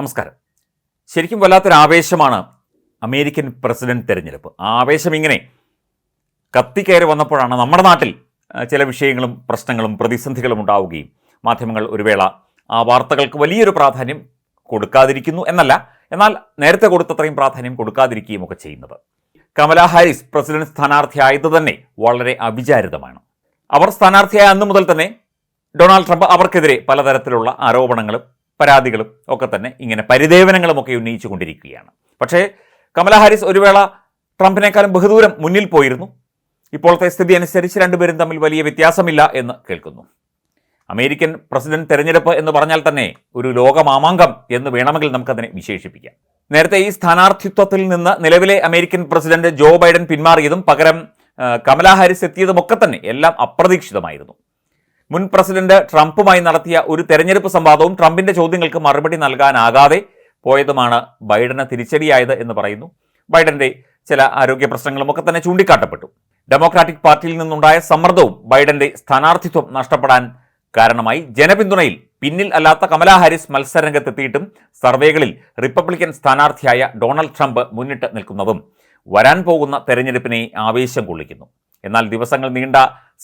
നമസ്കാരം. ശരിക്കും വല്ലാത്തൊരു ആവേശമാണ് അമേരിക്കൻ പ്രസിഡന്റ് തെരഞ്ഞെടുപ്പ്. ആവേശം ഇങ്ങനെ കത്തിക്കയറി വന്നപ്പോഴാണ് നമ്മുടെ നാട്ടിൽ ചില വിഷയങ്ങളും പ്രശ്നങ്ങളും പ്രതിസന്ധികളും ഉണ്ടാവുകയും മാധ്യമങ്ങൾ ഒരു വേള ആ വാർത്തകൾക്ക് വലിയൊരു പ്രാധാന്യം കൊടുക്കാതിരിക്കുന്നു എന്നല്ല എന്നാൽ നേരത്തെ കൊടുത്തത്രയും പ്രാധാന്യം കൊടുക്കാതിരിക്കുകയും ഒക്കെ ചെയ്യുന്നത്. കമല ഹാരിസ് പ്രസിഡന്റ് സ്ഥാനാർത്ഥിയായത് തന്നെ വളരെ അവിചാരിതമാണ്. അവർ സ്ഥാനാർത്ഥിയായ അന്നു മുതൽ തന്നെ ഡൊണാൾഡ് ട്രംപ് അവർക്കെതിരെ പലതരത്തിലുള്ള ആരോപണങ്ങളും പരാതികളും ഒക്കെ തന്നെ ഇങ്ങനെ പരിദേവനങ്ങളും ഒക്കെ ഉന്നയിച്ചു കൊണ്ടിരിക്കുകയാണ്. പക്ഷേ കമല ഹാരിസ് ഒരു വേള ട്രംപിനേക്കാളും ബഹുദൂരം മുന്നിൽ പോയിരുന്നു. ഇപ്പോഴത്തെ സ്ഥിതി അനുസരിച്ച് രണ്ടുപേരും തമ്മിൽ വലിയ വ്യത്യാസമില്ല എന്ന് കേൾക്കുന്നു. അമേരിക്കൻ പ്രസിഡന്റ് തെരഞ്ഞെടുപ്പ് എന്ന് പറഞ്ഞാൽ തന്നെ ഒരു ലോകമാമാങ്കം എന്ന് വേണമെങ്കിൽ നമുക്കതിനെ വിശേഷിപ്പിക്കാം. നേരത്തെ ഈ സ്ഥാനാർത്ഥിത്വത്തിൽ നിന്ന് നിലവിലെ അമേരിക്കൻ പ്രസിഡന്റ് ജോ ബൈഡൻ പിന്മാറിയതും പകരം കമല ഹാരിസ് എത്തിയതുമൊക്കെ തന്നെ എല്ലാം അപ്രതീക്ഷിതമായിരുന്നു. മുൻ പ്രസിഡന്റ് ട്രംപുമായി നടത്തിയ ഒരു തെരഞ്ഞെടുപ്പ് സംവാദവും ട്രംപിന്റെ ചോദ്യങ്ങൾക്ക് മറുപടി നൽകാനാകാതെ പോയതുമാണ് ബൈഡന് തിരിച്ചടിയായത് എന്ന് പറയുന്നു. ബൈഡന്റെ ചില ആരോഗ്യ പ്രശ്നങ്ങളും ഒക്കെ തന്നെ ചൂണ്ടിക്കാട്ടപ്പെട്ടു. ഡെമോക്രാറ്റിക് പാർട്ടിയിൽ നിന്നുണ്ടായ സമ്മർദ്ദവും ബൈഡന്റെ സ്ഥാനാർത്ഥിത്വം നഷ്ടപ്പെടാൻ കാരണമായി ജനപിന്തുണയിൽ പിന്നിൽ അല്ലാത്ത കമലാ ഹാരിസ് മത്സരരംഗത്തെത്തിയിട്ടും സർവേകളിൽ റിപ്പബ്ലിക്കൻ സ്ഥാനാർത്ഥിയായ ഡൊണാൾഡ് ട്രംപ് മുന്നിട്ട് നിൽക്കുന്നതും. വരാൻ പോകുന്ന തെരഞ്ഞെടുപ്പിനെ ആവേശം കൊള്ളിക്കുന്നു. എന്നാൽ ദിവസങ്ങൾ നീണ്ട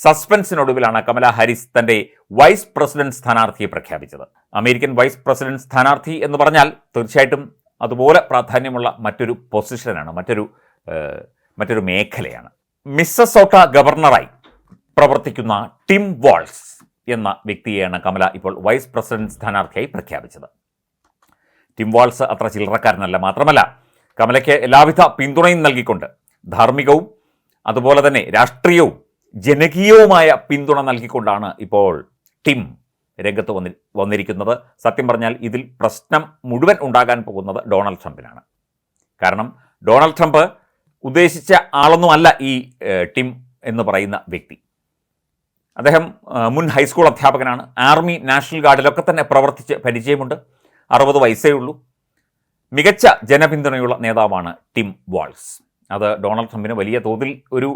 സസ്പെൻസിനൊടുവിലാണ് കമല ഹാരിസ് തന്റെ വൈസ് പ്രസിഡന്റ് സ്ഥാനാർത്ഥിയെ പ്രഖ്യാപിച്ചത്. അമേരിക്കൻ വൈസ് പ്രസിഡന്റ് സ്ഥാനാർത്ഥി എന്ന് പറഞ്ഞാൽ തീർച്ചയായിട്ടും അതുപോലെ പ്രാധാന്യമുള്ള മറ്റൊരു പൊസിഷനാണ് മറ്റൊരു മറ്റൊരു മേഖലയാണ്. മിസ്സസോട്ട ഗവർണറായി പ്രവർത്തിക്കുന്ന ടിം വാൾസ് എന്ന വ്യക്തിയെയാണ് കമല ഇപ്പോൾ വൈസ് പ്രസിഡന്റ് സ്ഥാനാർത്ഥിയായി പ്രഖ്യാപിച്ചത്. ടിം വാൾസ് അത്ര ചില്ലറക്കാരനല്ല മാത്രമല്ല കമലയ്ക്ക് എല്ലാവിധ പിന്തുണയും നൽകിക്കൊണ്ട് ധാർമ്മികവും അതുപോലെ തന്നെ രാഷ്ട്രീയവും ജനകീയവുമായ പിന്തുണ നൽകിക്കൊണ്ടാണ് ഇപ്പോൾ ടിം രംഗത്ത് വന്നി വന്നിരിക്കുന്നത്. സത്യം പറഞ്ഞാൽ ഇതിൽ പ്രശ്നം മുഴുവൻ ഉണ്ടാകാൻ പോകുന്നത് ഡൊണാൾഡ് ട്രംപിനാണ്. കാരണം ഡൊണാൾഡ് ട്രംപ് ഉദ്ദേശിച്ച ആളൊന്നുമല്ല ഈ ടിം എന്ന് പറയുന്ന വ്യക്തി. അദ്ദേഹം മുൻ ഹൈസ്കൂൾ അധ്യാപകനാണ്. ആർമി നാഷണൽ ഗാർഡിലൊക്കെ തന്നെ പ്രവർത്തിച്ച് പരിചയമുണ്ട്. അറുപത് വയസ്സേ ഉള്ളൂ. മികച്ച ജനപിന്തുണയുള്ള നേതാവാണ് ടിം വാൾസ്. അത് ഡൊണാൾഡ് ട്രംപിന് വലിയ തോതിൽ ഒരു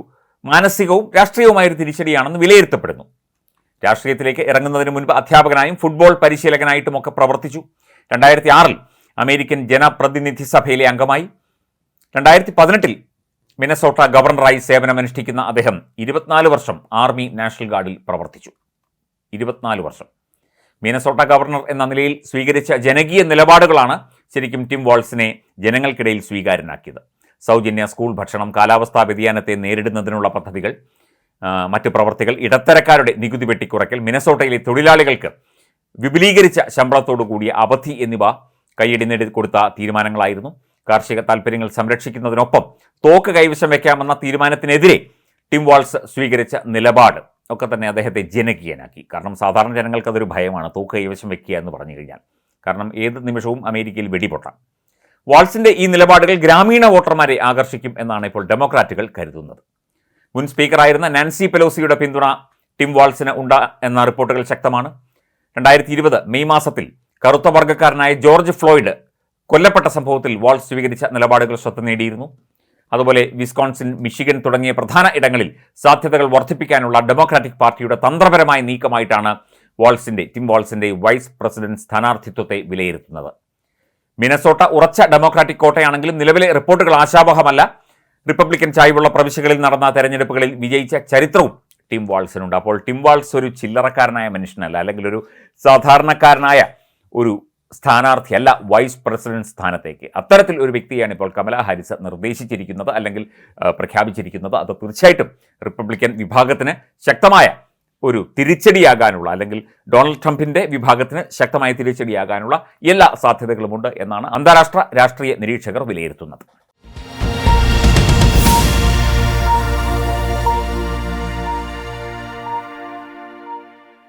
മാനസികവും രാഷ്ട്രീയവുമായൊരു തിരിച്ചടിയാണെന്ന് വിലയിരുത്തപ്പെടുന്നു. രാഷ്ട്രീയത്തിലേക്ക് ഇറങ്ങുന്നതിന് മുൻപ് അധ്യാപകനായും ഫുട്ബോൾ പരിശീലകനായിട്ടുമൊക്കെ പ്രവർത്തിച്ചു. രണ്ടായിരത്തി ആറിൽ അമേരിക്കൻ ജനപ്രതിനിധി സഭയിലെ അംഗമായി. രണ്ടായിരത്തി പതിനെട്ടിൽ മിനസോട്ട ഗവർണറായി സേവനമനുഷ്ഠിക്കുന്ന അദ്ദേഹം ഇരുപത്തിനാല് വർഷം ആർമി നാഷണൽ ഗാർഡിൽ പ്രവർത്തിച്ചു. ഇരുപത്തിനാല് വർഷം. മിനസോട്ട ഗവർണർ എന്ന നിലയിൽ സ്വീകരിച്ച ജനകീയ നിലപാടുകളാണ് ശരിക്കും ടിം വാൾസിനെ ജനങ്ങൾക്കിടയിൽ സ്വീകാര്യനാക്കിയത്. സൗജന്യ സ്കൂൾ ഭക്ഷണം കാലാവസ്ഥാ വ്യതിയാനത്തെ നേരിടുന്നതിനുള്ള പദ്ധതികൾ മറ്റ് പ്രവർത്തികൾ ഇടത്തരക്കാരുടെ നികുതി വെട്ടിക്കുറയ്ക്കൽ മിനസോട്ടയിലെ തൊഴിലാളികൾക്ക് വിപുലീകരിച്ച ശമ്പളത്തോടു കൂടിയ അവധി എന്നിവ കൈയടി നേടി കൊടുത്ത തീരുമാനങ്ങളായിരുന്നു. കാർഷിക താൽപ്പര്യങ്ങൾ സംരക്ഷിക്കുന്നതിനൊപ്പം തോക്ക് കൈവശം വയ്ക്കാമെന്ന തീരുമാനത്തിനെതിരെ ടിം വാൾസ് സ്വീകരിച്ച നിലപാട് ഒക്കെ തന്നെ അദ്ദേഹത്തെ ജനകീയനാക്കി. കാരണം സാധാരണ ജനങ്ങൾക്കതൊരു ഭയമാണ് തോക്ക് കൈവശം വെക്കുക എന്ന് പറഞ്ഞു കഴിഞ്ഞാൽ. കാരണം ഏത് നിമിഷവും അമേരിക്കയിൽ വെടിപൊട്ടാം. വാൾസിന്റെ ഈ നിലപാടുകൾ ഗ്രാമീണ വോട്ടർമാരെ ആകർഷിക്കും എന്നാണ് ഇപ്പോൾ ഡെമോക്രാറ്റുകൾ കരുതുന്നത്. മുൻ സ്പീക്കറായിരുന്ന നാൻസി പെലോസിയുടെ പിന്തുണ ടിം വാൾസിന് ഉണ്ട എന്ന റിപ്പോർട്ടുകൾ ശക്തമാണ്. രണ്ടായിരത്തി ഇരുപത് മെയ് മാസത്തിൽ കറുത്ത വർഗക്കാരനായ ജോർജ് ഫ്ലോയിഡ് കൊല്ലപ്പെട്ട സംഭവത്തിൽ വാൾസ് സ്വീകരിച്ച നിലപാടുകൾ ശ്രദ്ധ നേടിയിരുന്നു. അതുപോലെ വിസ്കോൺസിൻ മിഷിഗൻ തുടങ്ങിയ പ്രധാന ഇടങ്ങളിൽ സാധ്യതകൾ വർദ്ധിപ്പിക്കാനുള്ള ഡെമോക്രാറ്റിക് പാർട്ടിയുടെ തന്ത്രപരമായ നീക്കമായിട്ടാണ് വാൾസിന്റെ ടിം വാൾസിന്റെ വൈസ് പ്രസിഡന്റ് സ്ഥാനാർത്ഥിത്വത്തെ വിലയിരുത്തുന്നത്. മിനസോട്ട ഉറച്ച ഡെമോക്രാറ്റിക് കോട്ടയാണെങ്കിലും നിലവിലെ റിപ്പോർട്ടുകൾ ആശാവഹമല്ല. റിപ്പബ്ലിക്കൻ ചായ്വുള്ള പ്രവിശ്യകളിൽ നടന്ന തെരഞ്ഞെടുപ്പുകളിൽ വിജയിച്ച ചരിത്രവും ടിം വാൾസിനുണ്ട്. അപ്പോൾ ടിം വാൾസ് ഒരു ചില്ലറക്കാരനായ മനുഷ്യനല്ല അല്ലെങ്കിൽ ഒരു സാധാരണക്കാരനായ ഒരു സ്ഥാനാർത്ഥിയല്ല വൈസ് പ്രസിഡന്റ് സ്ഥാനത്തേക്ക്. അത്തരത്തിൽ ഒരു വ്യക്തിയാണ് ഇപ്പോൾ കമല ഹാരിസ് നിർദ്ദേശിച്ചിരിക്കുന്നത് അല്ലെങ്കിൽ പ്രഖ്യാപിച്ചിരിക്കുന്നത്. അത് തീർച്ചയായിട്ടും റിപ്പബ്ലിക്കൻ വിഭാഗത്തിന് ശക്തമായ ഒരു തിരിച്ചടിയാകാനുള്ള അല്ലെങ്കിൽ ഡൊണാൾഡ് ട്രംപിന്റെ വിഭാഗത്തിന് ശക്തമായ തിരിച്ചടിയാകാനുള്ള എല്ലാ സാധ്യതകളുമുണ്ട് എന്നാണ് അന്താരാഷ്ട്ര രാഷ്ട്രീയ നിരീക്ഷകർ വിലയിരുത്തുന്നത്.